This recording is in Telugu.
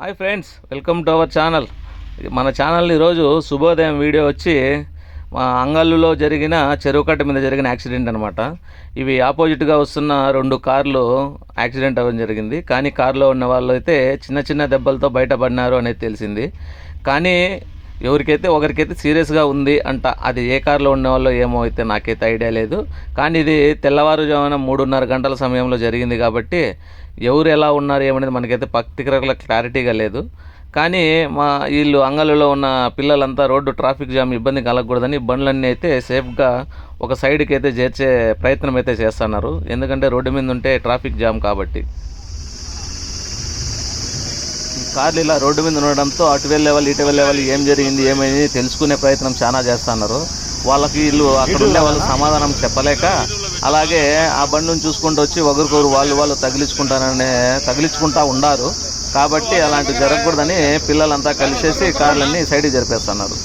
Hi friends welcome to our channel. మన ఛానల్ ఈరోజు శుభోదయం వీడియో వచ్చి మా అంగళ్ళులో జరిగిన చెరువు కట్ట మీద జరిగిన యాక్సిడెంట్ అనమాట ఇవి ఆపోజిట్గా వస్తున్న రెండు కార్లు యాక్సిడెంట్ అవ్వడం జరిగింది. కానీ కార్లో ఉన్న వాళ్ళు అయితే చిన్న చిన్న దెబ్బలతో బయటపడినారు అనేది తెలిసింది. కానీ ఎవరికైతే ఒకరికైతే సీరియస్గా ఉంది అంట అది ఏ కార్లో ఉన్న వాళ్ళు ఏమో అయితే నాకైతే ఐడియా లేదు. కానీ ఇది తెల్లవారుజామున మూడున్నర గంటల సమయంలో జరిగింది కాబట్టి ఎవరు ఎలా ఉన్నారు ఏమనేది మనకైతే పర్టికులర్గా క్లారిటీగా లేదు. కానీ మా వీళ్ళు అంగళ్ళలో ఉన్న పిల్లలంతా రోడ్డు ట్రాఫిక్ జామ్ ఇబ్బంది కలగకూడదని బండ్లన్నీ అయితే సేఫ్గా ఒక సైడ్కి అయితే చేర్చే ప్రయత్నం అయితే చేస్తున్నారు. ఎందుకంటే రోడ్డు మీద ఉంటే ట్రాఫిక్ జామ్ కాబట్టి. కార్లు ఇలా రోడ్డు మీద ఉండడంతో అటు వెళ్ళే వాళ్ళు ఇటు వెళ్ళే వాళ్ళు ఏం జరిగింది ఏమైంది తెలుసుకునే ప్రయత్నం చాలా చేస్తున్నారు. వాళ్ళకి వీళ్ళు అక్కడ ఉండే వాళ్ళు సమాధానం చెప్పలేక అలాగే ఆ బండిని చూసుకుంటూ వచ్చి ఒకరికొకరు వాళ్ళు వాళ్ళు తగిలించుకుంటారనే తగిలించుకుంటా ఉండారు. కాబట్టి అలాంటి జరగకూడదని పిల్లలంతా కలిసేసి కార్లన్నీ సైడ్కి జరిపేస్తున్నారు.